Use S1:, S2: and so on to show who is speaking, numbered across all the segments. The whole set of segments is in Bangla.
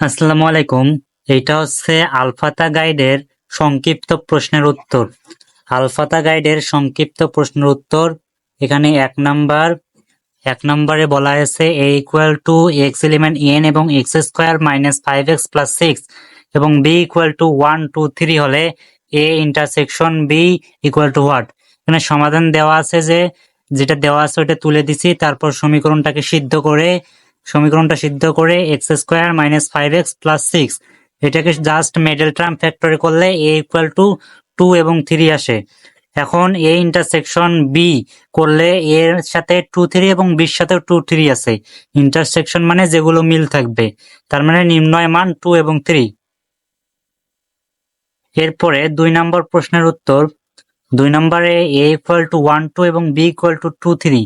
S1: আসসালামু আলাইকুম এইটা হচ্ছে আলফাতা গাইডের সংক্ষিপ্ত প্রশ্নের উত্তর। আলফাতা গাইডের সংক্ষিপ্ত প্রশ্নের উত্তর এখানে এক নাম্বার। এক নম্বরে বলা হয়েছে A equal to X element N এবং X square minus five X plus six এবং B equal to one two three হলে A intersection B equal to what এখানে সমাধান দেওয়া আছে যে, যেটা দেওয়া আছে ওটা তুলে দিছি, তারপর সমীকরণটাকে সিদ্ধ করে সমীকরণটা সিদ্ধ করে X square minus five X plus six এটাকে জাস্ট মিডল টার্ম ফ্যাক্টরি করলে এ ইকুয়াল টু টু এবং থ্রি আসে। এখন এ ইন্টারসেকশন বি করলে এর সাথে টু থ্রি এবং বির সাথে টু থ্রি আছে। ইন্টারসেকশন মানে যেগুলো মিল থাকবে, তার মানে নির্ণয় মান টু এবং থ্রি এরপরে দুই নম্বর প্রশ্নের উত্তর, দুই নম্বরে A equal to one two এবং B equal to two three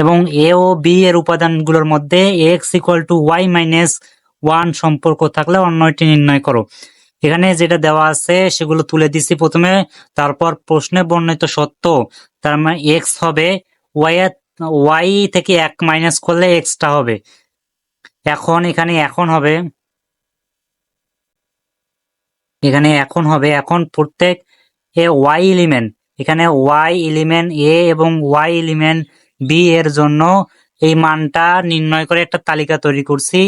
S1: এবং এ ও বি এর উপাদানগুলোর মধ্যে X equal to Y minus one সম্পর্ক থাকলে অন্যটি নির্ণয় করো। এখানে যেটা দেওয়া আছে, সেগুলো তুলে দিছি প্রথমে, তারপর প্রশ্নে বর্ণিত সত্য, তার মানে এক্স হবে ওয়াই ওয়াই থেকে এক মাইনাস করলে এক্সটা হবে। এখন এখানে এখন হবে, এখানে এখন হবে, এখন প্রত্যেক এ ওয়াই এলিমেন্ট এখানে ওয়াই এলিমেন্ট এ এবং ওয়াই এলিমেন্ট বি এর জন্য এই মানটা নির্ণয় করে একটা তালিকা তৈরি করছি।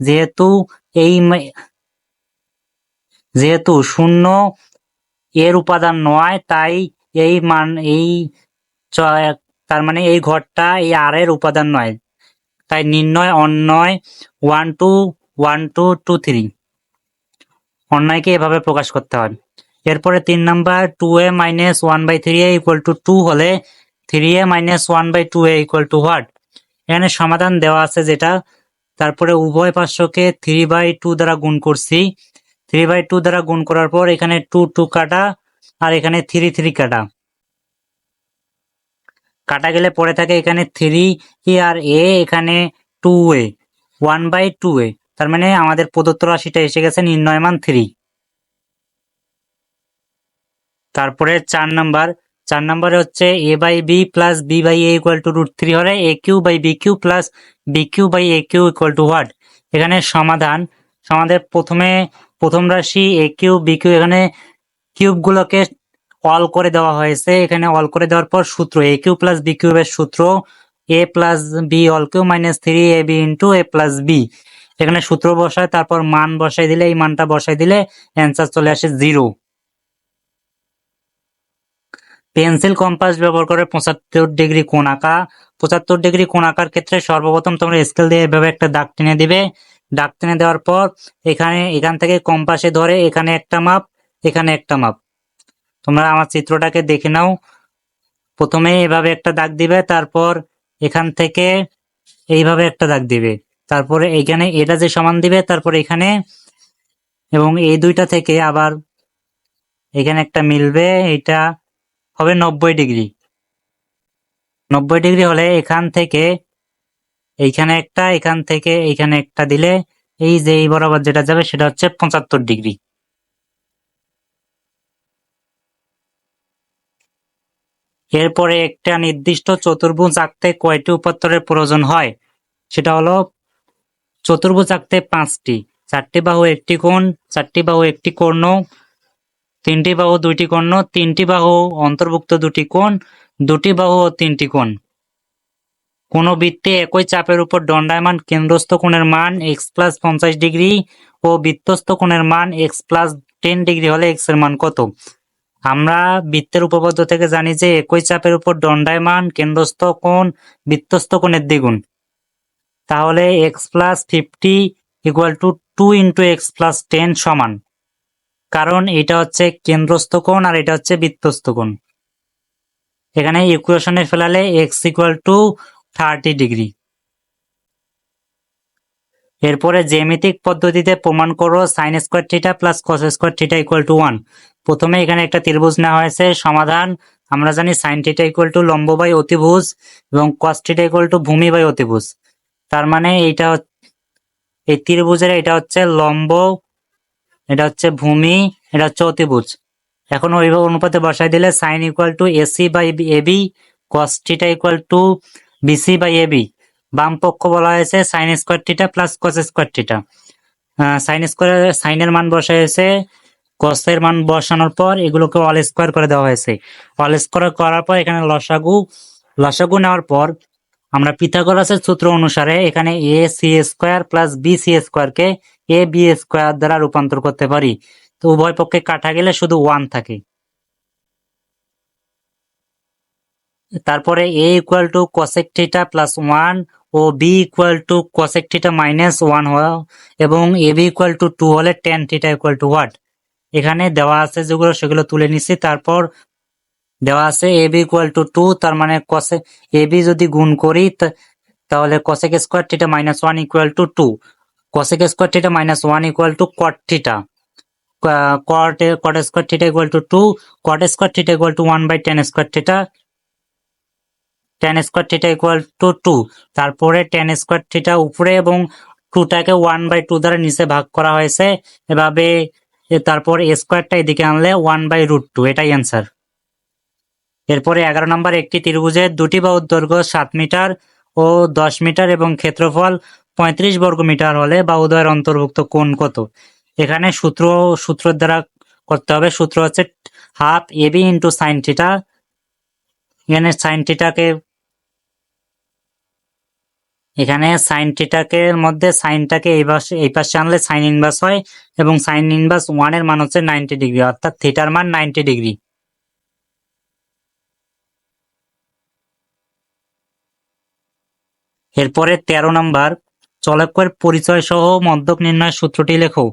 S1: যেহেতু এই যেহেতু শূন্য এর উপাদান নয়, তাই এই মান, এই তার মানে এই ঘরটা এই আর এর উপাদান নয়। তাই নির্ণয় অন্যয় one two one two two three অন্যায়কে এভাবে প্রকাশ করতে হয়। এরপরে তিন number two A minus one by three A equal to two হলে three A minus one by two A equal to what এখানে সমাধান দেওয়া আছে যেটা, তারপরে উভয় পার্শ্বকে থ্রি বাই টু দ্বারা গুণ করছি। থ্রি বাই টু দ্বারা গুণ করার পর এখানে টু টু কাটা, আর এখানে থ্রি থ্রি কাটা। কাটা গেলে পরে থাকে এখানে থ্রি আর এ এখানে two A one by two A তার মানে আমাদের প্রদত্ত রাশিটা এসে গেছে নির্ণয় মান থ্রি তারপরে চার নাম্বার চার নাম্বারে হচ্ছে A by B plus B by A equal to root three হলে A cube by B cube plus B cube by A cube equal to what এখানে সমাধান। সমাধান প্রথমে প্রথম রাশি এ কিউ বি কিউ এখানে কিউবগুলোকে অল করে দেওয়া হয়েছে। এখানে অল করে দেওয়ার পর সূত্র এ কিউ প্লাস বি কিউবের সূত্র A plus B all cube minus three A B into A plus B এখানে সূত্র বসায়, তারপর মান বসাই দিলে, এই মানটা বসাই দিলে অ্যান্সার চলে আসে জিরো পেন্সিল কম্পাস ব্যবহার করে পঁচাত্তর ডিগ্রি কোণ আঁকা। পঁচাত্তর ডিগ্রি কোণ আঁকার ক্ষেত্রে সর্বপ্রথম তোমরা স্কেল দিয়ে এভাবে একটা দাগ টেনে দিবে। দাগ টেনে দেওয়ার পর এখানে, এখান থেকে কম্পাসে ধরে এখানে একটা মাপ, এখানে একটা মাপ। তোমরা আমার চিত্রটাকে দেখে নাও। প্রথমে এভাবে একটা দাগ দিবে, তারপর এখান থেকে এইভাবে একটা দাগ দিবে। তারপরে এখানে এটা যে সমান দিবে, তারপর এখানে এবং এই দুইটা থেকে আবার এখানে একটা মিলবে, এটা হবে নব্বই ডিগ্রি। নব্বই ডিগ্রি হলে এখান থেকে এইখানে একটা, এখান থেকে এইখানে একটা দিলে এই যে এই বরাবর যেটা যাবে সেটা হচ্ছে পঁচাত্তর ডিগ্রি। এরপরে একটা নির্দিষ্ট চতুর্ভুজ আঁকতে কয়টি উপাত্তরের প্রয়োজন হয়? সেটা হলো চতুর্ভুজ আঁকতে পাঁচটি। চারটি বাহু একটি কোণ, চারটি বাহু একটি কর্ণ তিনটি বাহু, দুইটি কর্ণ তিনটি বাহু, অন্তর্ভুক্ত দুটি কোণ, দুটি বাহু ও তিনটি কোণ। কোনো বৃত্তে একই চাপের উপর দণ্ডায়মান কেন্দ্রস্থ কোণের মান এক্স প্লাস পঞ্চাশ ডিগ্রি ও বৃত্তস্থ কোণের মান এক্স প্লাস টেন ডিগ্রি হলে এক্সের মান কত? আমরা বৃত্তের উপপাদ্য থেকে জানি যে একই চাপের উপর দণ্ডায়মান কেন্দ্রস্থ কোণ, বৃত্তস্থ কোণের দ্বিগুণ। তাহলে X plus fifty equal to two into X plus ten সমান। কারণ এটা হচ্ছে কেন্দ্রস্থ কোণ আর এটা হচ্ছে বৃত্তস্থ কোণ। এখানে ইকুয়েশনে ফেলালে X equal to thirty degree এরপরে জ্যামিতিক পদ্ধতিতে প্রমাণ করো sine square theta plus cos square theta equal to one প্রথমে এখানে একটা ত্রিভুজ নেওয়া হয়েছে, সমাধান। আমরা জানি সাইন থিটা ইকুয়াল টু লম্ব বাই অতিভুজ এবং কস থিটা ইকুয়াল টু ভূমি বাই অতিভুজ। তার মানে এইটা এই ত্রিভুজের এটা হচ্ছে লম্ব এটা হচ্ছে ভূমি, এটা হচ্ছে অতিভুজ। এখন ওইভাবে অনুপাতে বসাই দিলে sine equal to AC by AB cos theta equal to BC by AB বাম পক্ষ বলা হয়েছে sine square theta plus cos square theta sine square সাইনের মান বসা হয়েছে কসের মান বসানোর পর এগুলোকে অল স্কোয়ার করে দেওয়া হয়েছে। অল স্কোয়ার করার পর এখানে লসাগু লসাগু নেওয়ার পর আমরা পিথাগোরাসের সূত্র অনুসারে এখানে A C square plus B C স্কোয়ারকে এ বি স্কোয়ার দ্বারা রূপান্তর করতে পারি। তো উভয় পক্ষে কাটা গেলে শুধু ওয়ান থাকে। তারপরে A equal to cosec theta plus one O B equal to cosec theta minus one এবং A B equal to two হলে tan theta equal to what এখানে দেওয়া আছে যেগুলো সেগুলো তুলে নিচ্ছি। তারপর দেওয়া আছে A B equal to two তার মানে কসে এ বি যদি গুণ করি তাহলে cosec square theta minus one equal to two cosec square theta minus one equal to cot theta cot cot square theta equal to two cot square theta equal to one by tan square theta tan square theta equal to two তারপরে টেন স্কোয়ার থিটা উপরে এবং টুটাকে ওয়ান বাই টু দ্বারা নিচে ভাগ করা হয়েছে। এভাবে তারপর স্কোয়ারটা এদিকে আনলে ওয়ান বাই রুট টু এটাই অ্যান্সার এরপরে এগারো নম্বর একটি ত্রিভুজের দুটি বাহুর দৈর্ঘ্য সাত মিটার ও দশ মিটার এবং ক্ষেত্রফল পঁয়ত্রিশ বর্গ মিটার হলে বাহুদ্বয়ের অন্তর্ভুক্ত কোণ কত? এখানে সূত্র সূত্র দ্বারা করতে হবে। সূত্র হচ্ছে half AB into sine theta. এখানে সাইন থিটাকে, এখানে সাইন থিটাকে মধ্যে সাইনটাকে এই পাশে এই পাশে আনলে সাইন ইনভার্স হয় এবং সাইন ইনভার্স ওয়ানের মান হচ্ছে নাইনটি ডিগ্রি, অর্থাৎ থিটার মান নাইনটি ডিগ্রি। এরপরে তেরো নম্বর চলকের পরিচয় সহ মধ্যক নির্ণয়ের সূত্রটি লেখো।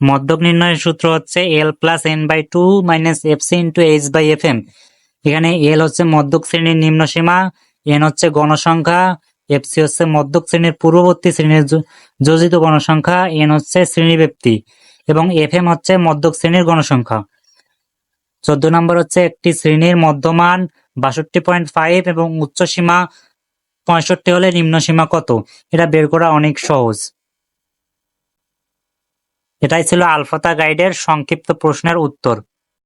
S1: মধ্যক নির্ণয়ের সূত্র হচ্ছে L plus N by two minus F C into H by F M এখানে এল হচ্ছে মধ্যক শ্রেণির নিম্ন সীমা এন হচ্ছে গণসংখ্যা এফ সি হচ্ছে মধ্যক শ্রেণির পূর্ববর্তী শ্রেণির যোজিত গণসংখ্যা এন হচ্ছে শ্রেণীব্যাপ্তি এবং এফ এম হচ্ছে মধ্যক শ্রেণির গণসংখ্যা। চোদ্দ নম্বর হচ্ছে একটি শ্রেণির মধ্যমান বাষট্টি পয়েন্ট ফাইভ এবং উচ্চ সীমা পঁয়ষট্টি হলে নিম্নসীমা কত? এটা বের করা অনেক সহজ। এটাই ছিল আলফাতা গাইডের সংক্ষিপ্ত প্রশ্নের উত্তর।